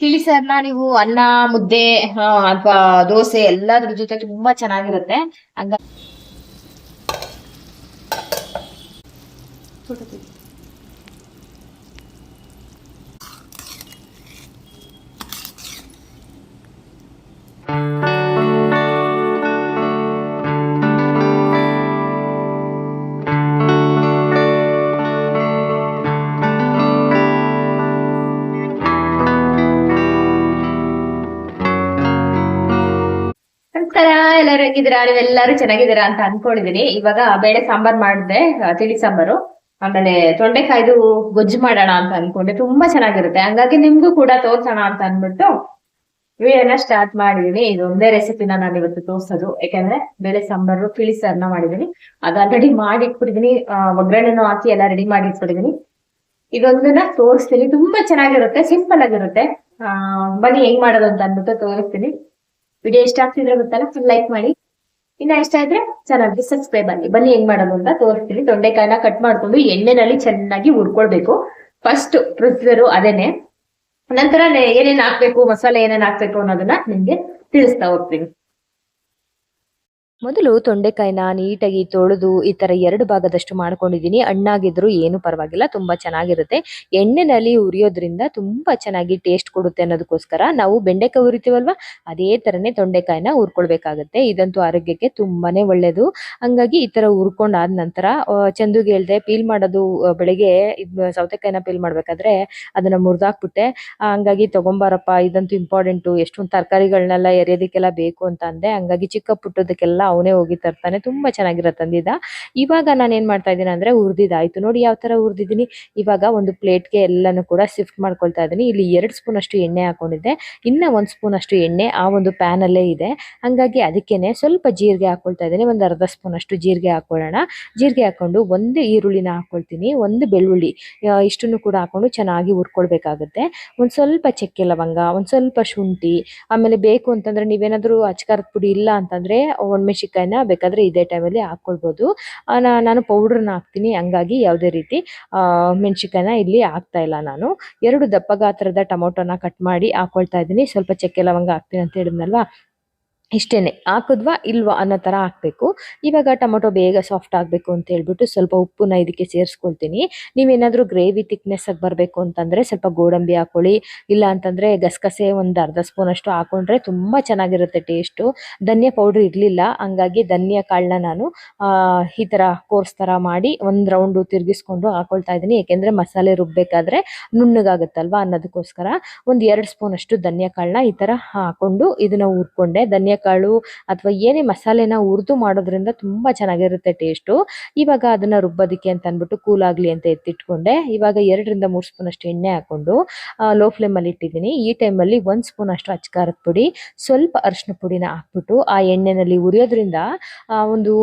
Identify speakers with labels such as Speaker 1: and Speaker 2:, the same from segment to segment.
Speaker 1: ತಿಳಿ ಸಾರ್ನ ನೀವು ಅನ್ನ ಮುದ್ದೆ ಅಥವಾ ದೋಸೆ ಎಲ್ಲದ್ರ ಜೊತೆ ತುಂಬಾ ಚೆನ್ನಾಗಿರುತ್ತೆ. ಹಂಗ ನಮಸ್ಕಾರ ಎಲ್ಲರೂ ಹೆಂಗಿದ್ದೀರಾ? ನೀವೆಲ್ಲರೂ ಚೆನ್ನಾಗಿದ್ದೀರಾ ಅಂತ ಅನ್ಕೊಂಡಿದೀನಿ. ಇವಾಗ ಬೇಳೆ ಸಾಂಬಾರ್ ಮಾಡಿದೆ ತಿಳಿ ಸಾಂಬಾರು. ಆಮೇಲೆ ತೊಂಡೆಕಾಯ್ದು ಗೊಜ್ಜು ಮಾಡೋಣ ಅಂತ ಅನ್ಕೊಂಡೆ. ತುಂಬಾ ಚೆನ್ನಾಗಿರುತ್ತೆ. ಹಂಗಾಗಿ ನಿಮ್ಗೂ ಕೂಡ ತೋರ್ಸೋಣ ಅಂತ ಅನ್ಬಿಟ್ಟು ವಿಡಿಯೋನ ಸ್ಟಾರ್ಟ್ ಮಾಡಿದೀನಿ. ಇದು ಒಂದೇ ರೆಸಿಪಿನ ನಾನು ಇವತ್ತು ತೋರ್ಸೋದು. ಯಾಕಂದ್ರೆ ಬೇಳೆ ಸಾಂಬಾರು ತಿಳಿ ಸಾರ್ನ ಮಾಡಿದೀನಿ. ಅದು ಆಲ್ರೆಡಿ ಮಾಡಿ ಇಟ್ಬಿಟ್ಟಿದೀನಿ ಒಗ್ಗರಣೆನೂ ಹಾಕಿ ಎಲ್ಲ ರೆಡಿ ಮಾಡಿ ಇಟ್ಬಿಟ್ಟಿದೀನಿ ಇದೊಂದನ್ನ ತೋರಿಸ್ತೀನಿ. ತುಂಬಾ ಚೆನ್ನಾಗಿರುತ್ತೆ. ಸಿಂಪಲ್ ಆಗಿರುತ್ತೆ. ಆ, ಬನ್ನಿ, ಹೆಂಗ್ ಮಾಡೋದು ಅಂತ ಅನ್ಬಿಟ್ಟು ತೋರಿಸ್ತೀನಿ. ವಿಡಿಯೋ ಇಷ್ಟ ಆಗ್ತಿದ್ರೆ ಗೊತ್ತಲ್ಲ ಲೈಕ್ ಮಾಡಿ. ಇನ್ನ ಇಷ್ಟ ಇದ್ರೆ ಚೆನ್ನಾಗಿ ಸಬ್ಸ್ಕ್ರೈಬ್ ಬನ್ನಿ ಬನ್ನಿ ಹೆಂಗ್ ಮಾಡೋದು ಅಂತ ತೋರಿಸ್ತೀನಿ. ತೊಂಡೆಕಾಯಿನ ಕಟ್ ಮಾಡ್ಕೊಂಡು ಎಣ್ಣೆನಲ್ಲಿ ಚೆನ್ನಾಗಿ ಹುರ್ಕೊಳ್ಬೇಕು. ಫಸ್ಟ್ ಪ್ರೊಸೀಜರ್ ಅದೇನೆ. ನಂತರ ಏನೇನ್ ಹಾಕ್ಬೇಕು, ಮಸಾಲೆ ಏನೇನ್ ಹಾಕ್ಬೇಕು ಅನ್ನೋದನ್ನ ನಿಮ್ಗೆ ತಿಳಿಸ್ತಾ ಹೋಗ್ತೀನಿ.
Speaker 2: ಮೊದಲು ತೊಂಡೆಕಾಯಿನ ನೀಟಾಗಿ ತೊಳೆದು ಈ ತರ ಎರಡು ಭಾಗದಷ್ಟು ಮಾಡ್ಕೊಂಡಿದೀನಿ ಅಣ್ಣಾಗಿದ್ರು ಏನು ಪರವಾಗಿಲ್ಲ, ತುಂಬಾ ಚೆನ್ನಾಗಿರುತ್ತೆ. ಎಣ್ಣೆನಲ್ಲಿ ಉರಿಯೋದ್ರಿಂದ ತುಂಬಾ ಚೆನ್ನಾಗಿ ಟೇಸ್ಟ್ ಕೊಡುತ್ತೆ ಅನ್ನೋದಕ್ಕೋಸ್ಕರ ನಾವು ಬೆಂಡೆಕಾಯಿ ಉರಿತೀವಲ್ವಾ ಅದೇ ತರನೇ ತೊಂಡೆಕಾಯಿನ ಹುರ್ಕೊಳ್ಬೇಕಾಗತ್ತೆ. ಇದಂತೂ ಆರೋಗ್ಯಕ್ಕೆ ತುಂಬಾನೇ ಒಳ್ಳೇದು. ಹಂಗಾಗಿ ಈ ತರ ಹುರ್ಕೊಂಡಾದ ನಂತರ ಚಂದುಗೆ ಹೇಳ್ದೆ ಪೀಲ್ ಮಾಡೋದು ಬೆಳಿಗ್ಗೆ ಸೌತೆಕಾಯಿನ ಪೀಲ್ ಮಾಡಬೇಕಾದ್ರೆ ಅದನ್ನ ಮುರಿದಾಕ್ಬಿಟ್ಟೆ. ಹಂಗಾಗಿ ತಗೊಂಬಾರಪ್ಪ, ಇದಂತೂ ಇಂಪಾರ್ಟೆಂಟು ಎಷ್ಟೊಂದು ತರಕಾರಿಗಳನ್ನೆಲ್ಲ ಎರೆಯೋದಕ್ಕೆಲ್ಲ ಬೇಕು ಅಂತ ಅಂದೆ. ಹಂಗಾಗಿ ಚಿಕ್ಕ ಪುಟ್ಟದಕ್ಕೆಲ್ಲ ಅವನೇ ಹೋಗಿ ತರ್ತಾನೆ. ತುಂಬಾ ಚೆನ್ನಾಗಿರೋ ತಂದಿದ್ದ. ಇವಾಗ ನಾನು ಏನ್ ಮಾಡ್ತಾ ಇದ್ದೀನಿ ಅಂದ್ರೆ ಹುರಿದಿದ್ದಾಯ್ತು ನೋಡಿ ಯಾವ ತರ ಹುರಿದಿದ್ದೀನಿ ಇವಾಗ ಒಂದು ಪ್ಲೇಟ್ಗೆ ಎಲ್ಲಾನು ಕೂಡ ಶಿಫ್ಟ್ ಮಾಡ್ಕೊಳ್ತಾ ಇದ್ದೀನಿ. ಇಲ್ಲಿ ಎರಡು ಸ್ಪೂನ್ ಅಷ್ಟು ಎಣ್ಣೆ ಹಾಕೊಂಡಿದ್ದೆ. ಇನ್ನ ಒಂದ್ ಸ್ಪೂನ್ ಅಷ್ಟು ಎಣ್ಣೆ ಆ ಒಂದು ಪ್ಯಾನ್ ಅಲ್ಲೇ ಇದೆ. ಹಂಗಾಗಿ ಅದಕ್ಕೇನೆ ಸ್ವಲ್ಪ ಜೀರಿಗೆ ಹಾಕೊಳ್ತಾ ಇದ್ದೀನಿ. ಒಂದು ಅರ್ಧ ಸ್ಪೂನ್ ಅಷ್ಟು ಜೀರಿಗೆ ಹಾಕೊಳ್ಳೋಣ. ಜೀರಿಗೆ ಹಾಕೊಂಡು ಒಂದು ಈರುಳ್ಳಿನ ಹಾಕೊಳ್ತೀನಿ. ಒಂದು ಬೆಳ್ಳುಳ್ಳಿ. ಇಷ್ಟನ್ನು ಕೂಡ ಹಾಕೊಂಡು ಚೆನ್ನಾಗಿ ಹುರ್ಕೊಳ್ಬೇಕಾಗುತ್ತೆ. ಒಂದ್ ಸ್ವಲ್ಪ ಚಕ್ಕೆ ಲವಂಗ, ಒಂದ್ ಸ್ವಲ್ಪ ಶುಂಠಿ, ಆಮೇಲೆ ಬೇಕು ಅಂತಂದ್ರೆ ನೀವೇನಾದರೂ ಅಚ್ಕಾರದ ಪುಡಿ ಇಲ್ಲ ಅಂತಂದ್ರೆ ಒಣಮೆಣಸಿಕಾಯಿನ ಬೇಕಾದ್ರೆ ಇದೇ ಟೈಮಲ್ಲಿ ನಾ- ನಾನು ಪೌಡ್ರನ್ನ ಹಾಕ್ತೀನಿ. ಹಂಗಾಗಿ ಯಾವುದೇ ರೀತಿ ಮೆಣಸಿಕಾಯಿನ ಇಲ್ಲಿ ಹಾಕ್ತಾ ಇಲ್ಲ ನಾನು. ಎರಡು ದಪ್ಪ ಗಾತ್ರದ ಟೊಮೊಟೊನ ಕಟ್ ಮಾಡಿ ಹಾಕೊಳ್ತಾ ಇದ್ದೀನಿ. ಸ್ವಲ್ಪ ಚಕ್ಕೆ ಲವಂಗ ಹಾಕ್ತೀನಿ ಅಂತ ಹೇಳಿದ್ನಲ್ವಾ? ಇಷ್ಟೇನೆ. ಹಾಕಿದ್ವಾ ಇಲ್ವಾ ಅನ್ನೋ ಥರ ಹಾಕಬೇಕು. ಇವಾಗ ಟೊಮೊಟೊ ಬೇಗ ಸಾಫ್ಟ್ ಆಗಬೇಕು ಅಂತ ಹೇಳ್ಬಿಟ್ಟು ಸ್ವಲ್ಪ ಉಪ್ಪನ್ನ ಇದಕ್ಕೆ ಸೇರಿಸ್ಕೊಳ್ತೀನಿ. ನೀವೇನಾದರೂ ಗ್ರೇವಿ ತಿಕ್ನೆಸ್ಸಾಗಿ ಬರಬೇಕು ಅಂತಂದರೆ ಸ್ವಲ್ಪ ಗೋಡಂಬಿ ಹಾಕೊಳ್ಳಿ. ಇಲ್ಲ ಅಂತಂದರೆ ಗಸಗಸೆ ಒಂದು ಅರ್ಧ ಸ್ಪೂನ್ ಅಷ್ಟು ಹಾಕೊಂಡ್ರೆ ತುಂಬ ಚೆನ್ನಾಗಿರುತ್ತೆ ಟೇಸ್ಟು ಧನ್ಯ ಪೌಡ್ರ್ ಇರಲಿಲ್ಲ. ಹಂಗಾಗಿ ಧನಿಯಾ ಕಾಳನ್ನ ನಾನು ಈ ಥರ ಕೋರ್ಸ್ ಥರ ಮಾಡಿ ಒಂದು ರೌಂಡು ತಿರುಗಿಸ್ಕೊಂಡು ಹಾಕೊಳ್ತಾ ಇದ್ದೀನಿ. ಏಕೆಂದರೆ ಮಸಾಲೆ ರುಬ್ಬೇಕಾದ್ರೆ ನುಣ್ಣಗಾಗುತ್ತಲ್ವಾ ಅನ್ನೋದಕ್ಕೋಸ್ಕರ ಒಂದು ಎರಡು ಸ್ಪೂನ್ ಅಷ್ಟು ಧನಿಯಾ ಕಾಳನ್ನ ಈ ಥರ ಹಾಕೊಂಡು ಇದನ್ನ ಹುರ್ಕೊಂಡೆ. ಧನಿಯಾ ಕಾಳು ಅಥವಾ ಏನೇ ಮಸಾಲೆನ ಹುರಿದು ಮಾಡೋದ್ರಿಂದ ತುಂಬ ಚೆನ್ನಾಗಿರುತ್ತೆ ಟೇಸ್ಟು ಇವಾಗ ಅದನ್ನ ರುಬ್ಬೋದಕ್ಕೆ ಅಂತ ಅಂದ್ಬಿಟ್ಟು ಕೂಲ್ ಆಗಲಿ ಅಂತ ಎತ್ತಿಟ್ಕೊಂಡೆ. ಇವಾಗ ಎರಡರಿಂದ ಮೂರು ಸ್ಪೂನ್ ಅಷ್ಟು ಎಣ್ಣೆ ಹಾಕೊಂಡು ಲೋ ಫ್ಲೇಮಲ್ಲಿ ಇಟ್ಟಿದ್ದೀನಿ. ಈ ಟೈಮಲ್ಲಿ ಒಂದು ಸ್ಪೂನ್ ಅಷ್ಟು ಅಚ್ಕಾರದ ಪುಡಿ, ಸ್ವಲ್ಪ ಅರಿಶಿನ ಪುಡಿನ ಹಾಕ್ಬಿಟ್ಟು ಆ ಎಣ್ಣೆನಲ್ಲಿ ಉರಿಯೋದ್ರಿಂದ ಒಂದು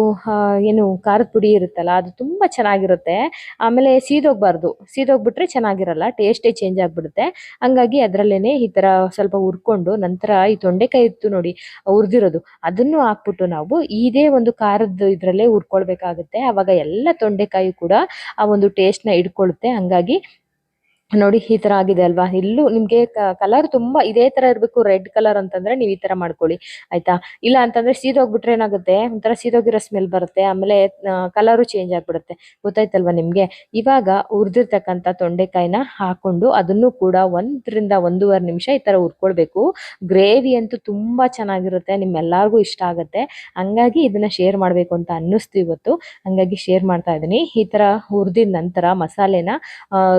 Speaker 2: ಏನು ಖಾರದ ಪುಡಿ ಇರುತ್ತಲ್ಲ ಅದು ತುಂಬ ಚೆನ್ನಾಗಿರುತ್ತೆ. ಆಮೇಲೆ ಸೀದೋಗ್ಬಾರ್ದು. ಸೀದೋಗ್ಬಿಟ್ರೆ ಚೆನ್ನಾಗಿರಲ್ಲ ಟೇಸ್ಟೇ ಚೇಂಜ್ ಆಗಿಬಿಡುತ್ತೆ. ಹಂಗಾಗಿ ಅದರಲ್ಲೇ ಈ ಥರ ಸ್ವಲ್ಪ ಹುರ್ಕೊಂಡು ನಂತರ ಈ ತೊಂಡೆಕಾಯಿ ಇತ್ತು ನೋಡಿ ಹುರಿದಿರೋದು. ಅದನ್ನು ಹಾಕ್ಬಿಟ್ಟು ನಾವು ಇದೇ ಒಂದು ಖಾರದ ಇದರಲ್ಲೇ ಹುರ್ಕೊಳ್ಬೇಕಾಗುತ್ತೆ. ಆವಾಗ ಎಲ್ಲ ತೊಂಡೆಕಾಯಿ ಕೂಡ ಆ ಒಂದು ಟೇಸ್ಟ್ನ ಹಿಡ್ಕೊಳ್ಳುತ್ತೆ ಹಂಗಾಗಿ ನೋಡಿ ಈ ತರ ಆಗಿದೆ ಅಲ್ವಾ? ಇಲ್ಲೂ ನಿಮ್ಗೆ ಕಲರ್ ತುಂಬಾ ಇದೇ ತರ ಇರ್ಬೇಕು ರೆಡ್ ಕಲರ್ ಅಂತಂದ್ರೆ ನೀವು ಈ ತರ ಮಾಡ್ಕೊಳ್ಳಿ, ಆಯ್ತಾ? ಇಲ್ಲ ಅಂತಂದ್ರೆ ಸೀದೋಗ್ಬಿಟ್ರೆ ಏನಾಗುತ್ತೆ? ಒಂಥರ ಸೀದೋಗಿರೋ ಸ್ಮೆಲ್ ಬರುತ್ತೆ, ಆಮೇಲೆ ಕಲರು ಚೇಂಜ್ ಆಗ್ಬಿಡುತ್ತೆ. ಗೊತ್ತಾಯ್ತಲ್ವಾ ನಿಮ್ಗೆ? ಇವಾಗ ಹುರಿದಿರ್ತಕ್ಕಂಥ ತೊಂಡೆಕಾಯಿನ ಹಾಕೊಂಡು ಅದನ್ನು ಕೂಡ ಒಂದರಿಂದ ಒಂದೂವರೆ ನಿಮಿಷ ಈ ತರ ಹುರ್ಕೊಳ್ಬೇಕು. ಗ್ರೇವಿ ಅಂತೂ ತುಂಬಾ ಚೆನ್ನಾಗಿರುತ್ತೆ, ನಿಮ್ಮೆಲ್ಲರಿಗೂ ಇಷ್ಟ ಆಗುತ್ತೆ. ಹಂಗಾಗಿ ಇದನ್ನ ಶೇರ್ ಮಾಡ್ಬೇಕು ಅಂತ ಅನ್ನಿಸ್ತು ಇವತ್ತು. ಹಂಗಾಗಿ ಶೇರ್ ಮಾಡ್ತಾ ಇದ್ದೀನಿ. ಈ ತರ ಹುರಿದಿದ ನಂತರ ಮಸಾಲೆನ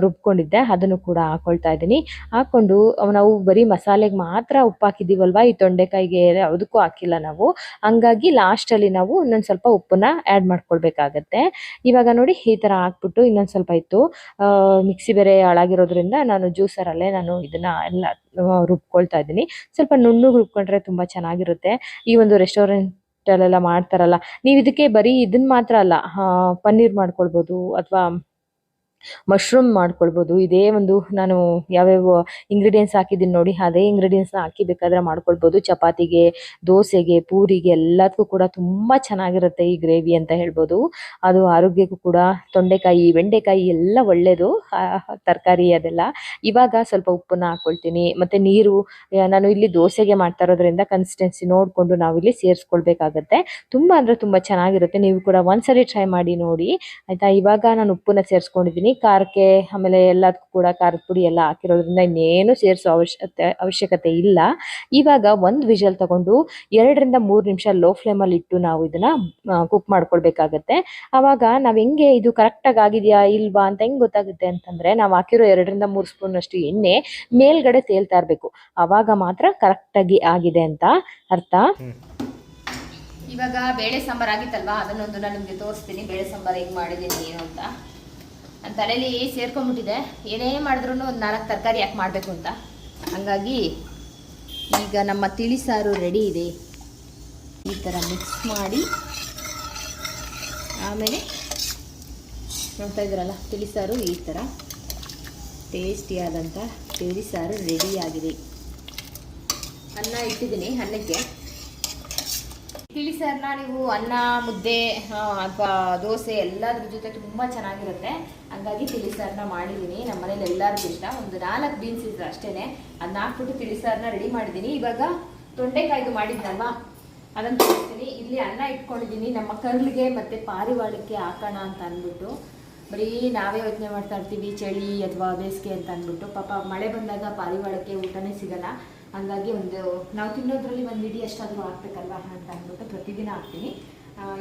Speaker 2: ರುಬ್ಕೊಂಡಿದ್ದೆ. ಅದನ್ನು ಕೂಡ ಹಾಕೊಳ್ತಾ ಇದ್ದೀನಿ. ಹಾಕೊಂಡು ನಾವು ಬರೀ ಮಸಾಲೆಗೆ ಮಾತ್ರ ಉಪ್ಪು ಹಾಕಿದೀವಲ್ವಾ ಈ ತೊಂಡೆಕಾಯಿಗೆ ಯಾವುದಕ್ಕೂ ಹಾಕಿಲ್ಲ ನಾವು. ಹಂಗಾಗಿ ಲಾಸ್ಟಲ್ಲಿ ನಾವು ಇನ್ನೊಂದು ಸ್ವಲ್ಪ ಉಪ್ಪನ್ನ ಆ್ಯಡ್ ಮಾಡ್ಕೊಳ್ಬೇಕಾಗತ್ತೆ. ಇವಾಗ ನೋಡಿ ಈ ಥರ ಹಾಕ್ಬಿಟ್ಟು ಇನ್ನೊಂದು ಸ್ವಲ್ಪ ಇತ್ತು. ಮಿಕ್ಸಿ ಬೇರೆ ಹಾಳಾಗಿರೋದ್ರಿಂದ ನಾನು ಜ್ಯೂಸರಲ್ಲೇ ನಾನು ಇದನ್ನ ಎಲ್ಲ ರುಬ್ಕೊಳ್ತಾ ಇದ್ದೀನಿ. ಸ್ವಲ್ಪ ನುಣ್ಣಗೆ ರುಬ್ಕೊಂಡ್ರೆ ತುಂಬ ಚೆನ್ನಾಗಿರುತ್ತೆ. ಈ ಒಂದು ರೆಸ್ಟೋರೆಂಟ್ ಮಾಡ್ತಾರಲ್ಲ, ನೀವು ಇದಕ್ಕೆ ಬರೀ ಇದನ್ನ ಮಾತ್ರ ಅಲ್ಲ ಪನ್ನೀರ್ ಮಾಡ್ಕೊಳ್ಬೋದು ಅಥವಾ ಮಶ್ರೂಮ್ ಮಾಡ್ಕೊಳ್ಬೋದು. ಇದೇ ಒಂದು ನಾನು ಯಾವ್ಯಾವ ಇಂಗ್ರೀಡಿಯೆಂಟ್ಸ್ ಹಾಕಿದ್ದೀನಿ ನೋಡಿ, ಅದೇ ಇಂಗ್ರೀಡಿಯೆಂಟ್ಸ್ನ ಹಾಕಿ ಬೇಕಾದ್ರೆ ಮಾಡ್ಕೊಳ್ಬೋದು. ಚಪಾತಿಗೆ, ದೋಸೆಗೆ, ಪೂರಿಗೆ ಎಲ್ಲದಕ್ಕೂ ಕೂಡ ತುಂಬ ಚೆನ್ನಾಗಿರುತ್ತೆ ಈ ಗ್ರೇವಿ ಅಂತ ಹೇಳ್ಬೋದು. ಅದು ಆರೋಗ್ಯಕ್ಕೂ ಕೂಡ ತೊಂಡೆಕಾಯಿ, ಬೆಂಡೆಕಾಯಿ ಎಲ್ಲ ಒಳ್ಳೆಯದು ತರಕಾರಿ ಅದೆಲ್ಲ. ಇವಾಗ ಸ್ವಲ್ಪ ಉಪ್ಪನ್ನ ಹಾಕ್ಕೊಳ್ತೀನಿ ಮತ್ತು ನೀರು ನಾನು ಇಲ್ಲಿ ದೋಸೆಗೆ ಮಾಡ್ತಾ ಇರೋದ್ರಿಂದ ಕನ್ಸಿಸ್ಟೆನ್ಸಿ ನೋಡಿಕೊಂಡು ನಾವಿಲ್ಲಿ ಸೇರಿಸ್ಕೊಳ್ಬೇಕಾಗತ್ತೆ. ತುಂಬ ಅಂದರೆ ತುಂಬ ಚೆನ್ನಾಗಿರುತ್ತೆ. ನೀವು ಕೂಡ ಒಂದ್ಸರಿ ಟ್ರೈ ಮಾಡಿ ನೋಡಿ. ಆಯಿತಾ? ಇವಾಗ ನಾನು ಉಪ್ಪನ್ನ ಸೇರಿಸ್ಕೊಂಡಿದ್ದೀನಿ. ಖಾರಕ್ಕೆ ಆಮೇಲೆ ಎಲ್ಲದಕ್ಕೂ ಕೂಡ ಖಾರದ ಪುಡಿ ಎಲ್ಲ ಹಾಕಿರೋದ್ರಿಂದ ಇನ್ನೇನು ಸೇರಿಸೋ ಅವಶ್ಯಕತೆ ಅವಶ್ಯಕತೆ ಇಲ್ಲ. ಇವಾಗ ಒಂದು ವಿಷಲ್ ತಗೊಂಡು ಎರಡರಿಂದ ಮೂರು ನಿಮಿಷ ಲೋ ಫ್ಲೇಮಲ್ಲಿ ಇಟ್ಟು ನಾವು ಇದನ್ನ ಕುಕ್ ಮಾಡ್ಕೊಳ್ಬೇಕಾಗತ್ತೆ. ಆವಾಗ ನಾವು ಹೆಂಗೆ ಇದು ಕರೆಕ್ಟಾಗಿ ಆಗಿದೆಯಾ ಇಲ್ವಾ ಅಂತ ಹೆಂಗೆ ಗೊತ್ತಾಗುತ್ತೆ ಅಂತಂದ್ರೆ ನಾವು ಹಾಕಿರೋ ಎರಡರಿಂದ ಮೂರು ಸ್ಪೂನ್ ಅಷ್ಟು ಎಣ್ಣೆ ಮೇಲ್ಗಡೆ ತೇಲ್ತಾ ಇರಬೇಕು. ಆವಾಗ ಮಾತ್ರ ಕರೆಕ್ಟಾಗಿ ಆಗಿದೆ ಅಂತ ಅರ್ಥ?
Speaker 1: ಇವಾಗ ಬೇಳೆ ಸಾಂಬಾರ್ ಆಗಿತ್ತಲ್ವಾ? ಅದನ್ನೊಂದು ನಾನು ನಿಮಗೆ ತೋರಿಸ್ತೀನಿ. ಬೇಳೆ ಸಾಂಬಾರ್ ಹೆಂಗ್ ಮಾಡಿದ್ದೀನಿ ಏನು ಅಂತ. ನನ್ನ ತಲೆಯಲ್ಲಿ ಸೇರ್ಕೊಂಡ್ಬಿಟ್ಟಿದೆ ಏನೇ ಮಾಡಿದ್ರು ಒಂದು ನಾಲ್ಕು ತರಕಾರಿ ಯಾಕೆ ಮಾಡಬೇಕು ಅಂತ. ಹಂಗಾಗಿ ಈಗ ನಮ್ಮ ತಿಳಿ ಸಾರು ರೆಡಿ ಇದೆ. ಈ ಥರ ಮಿಕ್ಸ್ ಮಾಡಿ ಆಮೇಲೆ ನೋಡ್ತಾ ಇದ್ದೀರಲ್ಲ, ತಿಳಿ ಸಾರು ಈ ಥರ ಟೇಸ್ಟಿಯಾದಂಥ ತಿಳಿ ಸಾರು ರೆಡಿಯಾಗಿದೆ ಅನ್ನ ಇಟ್ಟಿದ್ದೀನಿ ಅನ್ನಕ್ಕೆ. ತಿಳಿ ಸಾರನ್ನ ನೀವು ಅನ್ನ, ಮುದ್ದೆ ಅಥವಾ ದೋಸೆ ಎಲ್ಲದ್ರ ಜೊತೆ ತುಂಬ ಚೆನ್ನಾಗಿರುತ್ತೆ. ಹಂಗಾಗಿ ತಿಳಿ ಸಾರನ್ನ ಮಾಡಿದ್ದೀನಿ. ನಮ್ಮ ಮನೇಲಿ ಎಲ್ಲರಿಗೂ ಇಷ್ಟ. ಒಂದು ನಾಲ್ಕು ಬೀನ್ಸ್ ಇದ್ರೆ ಅಷ್ಟೇ ಅದನ್ನ ಹಾಕ್ಬಿಟ್ಟು ತಿಳಿ ಸಾರನ್ನ ರೆಡಿ ಮಾಡಿದ್ದೀನಿ. ಇವಾಗ ತೊಂಡೆಕಾಯ್ದು ಮಾಡಿದ್ನಲ್ವಾ? ಅದನ್ನು ತೋರಿಸ್ತೀನಿ. ಇಲ್ಲಿ ಅನ್ನ ಇಟ್ಕೊಂಡಿದ್ದೀನಿ. ನಮ್ಮ ಕರ್ಲಿಗೆ ಮತ್ತು ಪಾರಿವಾಳಕ್ಕೆ ಹಾಕೋಣ ಅಂತ ಅಂದ್ಬಿಟ್ಟು. ಬರೀ ನಾವೇ ಯೋಚನೆ ಮಾಡ್ತಾ ಇರ್ತೀವಿ, ಚಳಿ ಅಥವಾ ಬೇಸಿಗೆ ಅಂತ ಅಂದ್ಬಿಟ್ಟು. ಪಾಪ ಮಳೆ ಬಂದಾಗ ಪಾರಿವಾಳಕ್ಕೆ ಊಟನೇ ಸಿಗಲ್ಲ. ಹಂಗಾಗಿ ಒಂದು ನಾವು ತಿನ್ನೋದ್ರಲ್ಲಿ ಒಂದು ಇಡೀ ಎಷ್ಟಾದರೂ ಹಾಕ್ಬೇಕಲ್ವಾ ಅಂತ ಅಂದ್ಬಿಟ್ಟು ಪ್ರತಿದಿನ ಹಾಕ್ತೀನಿ.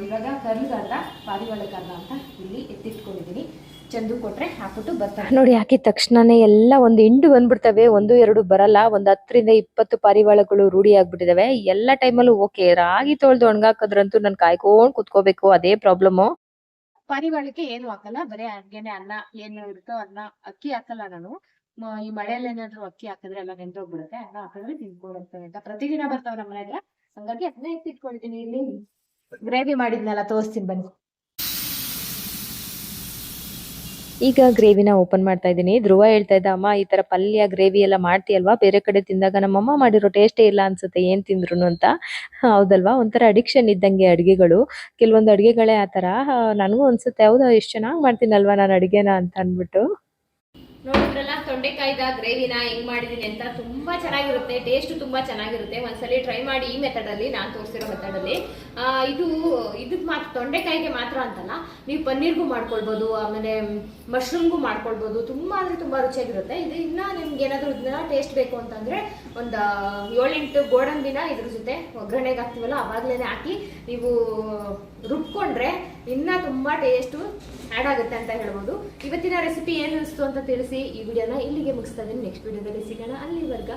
Speaker 1: ಇವಾಗ ಕರ್ಲ್ಗರ್ಧ ಪಾರಿವಾಳಕ್ಕರ್ಧ ಅಂತ ಇಲ್ಲಿ ಎತ್ತಿಟ್ಕೊಂಡಿದ್ದೀನಿ ಚಂದು ಕೊಟ್ರೆ ಹಾಕ್ಬಿಟ್ಟು ಬರ್ತಾರೆ.
Speaker 2: ನೋಡಿ ಹಾಕಿದ ತಕ್ಷಣನೇ ಎಲ್ಲ ಒಂದು ಹಿಂಡು ಬಂದ್ಬಿಡ್ತವೆ. ಒಂದು ಎರಡು ಬರಲ್ಲ. ಒಂದು ಹತ್ತರಿಂದ ಇಪ್ಪತ್ತು ಪಾರಿವಾಳಗಳು ರೂಢಿ ಆಗ್ಬಿಟ್ಟಿದಾವೆ. ಎಲ್ಲ ಟೈಮಲ್ಲೂ ಓಕೆ. ರಾಗಿ ತೊಳೆದು ಒಣಗಾಕದ್ರಂತೂ ನಾನು ಕಾಯ್ಕೊಂಡು ಕುತ್ಕೋಬೇಕು. ಅದೇ ಪ್ರಾಬ್ಲಮ್ಮು
Speaker 1: ಪಾರಿವಾಳಕ್ಕೆ ಏನು ಹಾಕಲ್ಲ? ಬರೀ ಹಂಗೇನೆ ಅನ್ನ. ಏನು ಇರುತ್ತೋ ಅನ್ನ ಅಕ್ಕಿ ಹಾಕಲ್ಲ ನಾನು. ಈ ಮಳೆಯಲ್ಲಿ ಏನಾದ್ರು ಅಕ್ಕಿ ಹಾಕಿದ್ರೆ ಎಲ್ಲ ನೆಂದೋಗ್ಬಿಡುತ್ತೆ ಅನ್ನ ಹಾಕಿದ್ರೆ ತಿನ್ಕೊಡುತ್ತವೆ ಅಂತ. ಪ್ರತಿದಿನ ಬರ್ತಾವ ನಮ್ಮ ಹತ್ರ ಹಂಗಾಗಿ ಅದನ್ನೇ ಎತ್ತಿಟ್ಕೊಳ್ತೀನಿ ಇಲ್ಲಿ. ಗ್ರೇವಿ ಮಾಡಿದ್ನಲ್ಲ, ತೋರಿಸ್ತೀನಿ ಬನ್ನಿ.
Speaker 2: ಈಗ ಗ್ರೇವಿನ ಓಪನ್ ಮಾಡ್ತಾ ಇದ್ದೀನಿ. ಧ್ರುವ ಹೇಳ್ತಾ ಇದ್ದ, ಅಮ್ಮ, ಈ ತರ ಪಲ್ಯ, ಗ್ರೇವಿ ಎಲ್ಲ ಮಾಡ್ತೀಯಲ್ವಾ? ಬೇರೆ ಕಡೆ ತಿಂದಾಗ ನಮ್ಮಮ್ಮ ಮಾಡಿರೋ ಟೇಸ್ಟೇ ಇಲ್ಲ ಅನ್ಸುತ್ತೆ. ಏನ್ ತಿಂದ್ರು ಅಂತ. ಹೌದಲ್ವಾ? ಒಂಥರ ಅಡಿಕ್ಷನ್ ಇದ್ದಂಗೆ ಅಡಿಗೆಗಳು. ಕೆಲವೊಂದು ಅಡಿಗೆಗಳೇ ಆ ತರ. ನನಗೂ ಅನ್ಸುತ್ತೆ, ಹೌದಾ, ಎಷ್ಟು ಚೆನ್ನಾಗಿ ಮಾಡ್ತೀನಲ್ವಾ ನಾನು ಅಡುಗೆನ? ಅಂತ ಅಂದ್ಬಿಟ್ಟು.
Speaker 1: ನೋಡಿದ್ರಲ್ಲ, ತೊಂಡೆಕಾಯ್ದ ಗ್ರೇವಿನ ಹೆಂಗ್ ಮಾಡಿದೀನಿ ಅಂತ ತುಂಬಾ ಚೆನ್ನಾಗಿರುತ್ತೆ ಟೇಸ್ಟ್ ತುಂಬಾ ಚೆನ್ನಾಗಿರುತ್ತೆ. ಒಂದ್ಸಲಿ ಟ್ರೈ ಮಾಡಿ ಈ ಮೆಥಡ್ ಅಲ್ಲಿ ನಾನು ತೋರಿಸಿರೋ ಮೆಥಡ್ ಅಲ್ಲಿ. ಇದು ಇದಕ್ ಮಾತ್ರ ತೊಂಡೆಕಾಯಿಗೆ ಮಾತ್ರ ಅಂತಲ್ಲ, ನೀವು ಪನ್ನೀರ್ಗೂ ಮಾಡ್ಕೊಳ್ಬೋದು, ಆಮೇಲೆ ಮಶ್ರೂಮ್ಗೂ ಮಾಡ್ಕೊಳ್ಬೋದು, ತುಂಬಾ ಅಂದ್ರೆ ತುಂಬಾ ರುಚಿಯಾಗಿರುತ್ತೆ. ಇದು ಇನ್ನ ನಿಮ್ಗೆ ಏನಾದ್ರು ಇದನ್ನ ಟೇಸ್ಟ್ ಬೇಕು ಅಂತಂದ್ರೆ ಒಂದ್ ಏಳೆಂಟು ಗೋಡಂಬಿನ ಇದ್ರ ಜೊತೆ ಒಗ್ಗರಣೆಗೆ ಹಾಕ್ತೀವಲ್ಲ, ಅವಾಗ್ಲೇನೆ ಹಾಕಿ ನೀವು ರುಬ್ಕೊಂಡ್ರೆ ಇನ್ನ ತುಂಬಾ ಟೇಸ್ಟು ಆ್ಯಡ್ ಆಗುತ್ತೆ ಅಂತ ಹೇಳ್ಬೋದು. ಇವತ್ತಿನ ರೆಸಿಪಿ ಏನು ಅನಿಸ್ತು ಅಂತ ತಿಳಿಸಿ. ಈ ವಿಡಿಯೋನ ಇಲ್ಲಿಗೆ ಮುಗಿಸ್ತಾ ಇದ್ದೀನಿ ನೆಕ್ಸ್ಟ್ ವಿಡಿಯೋದಲ್ಲಿ ಸಿಗೋಣ. ಅಲ್ಲಿವರೆಗ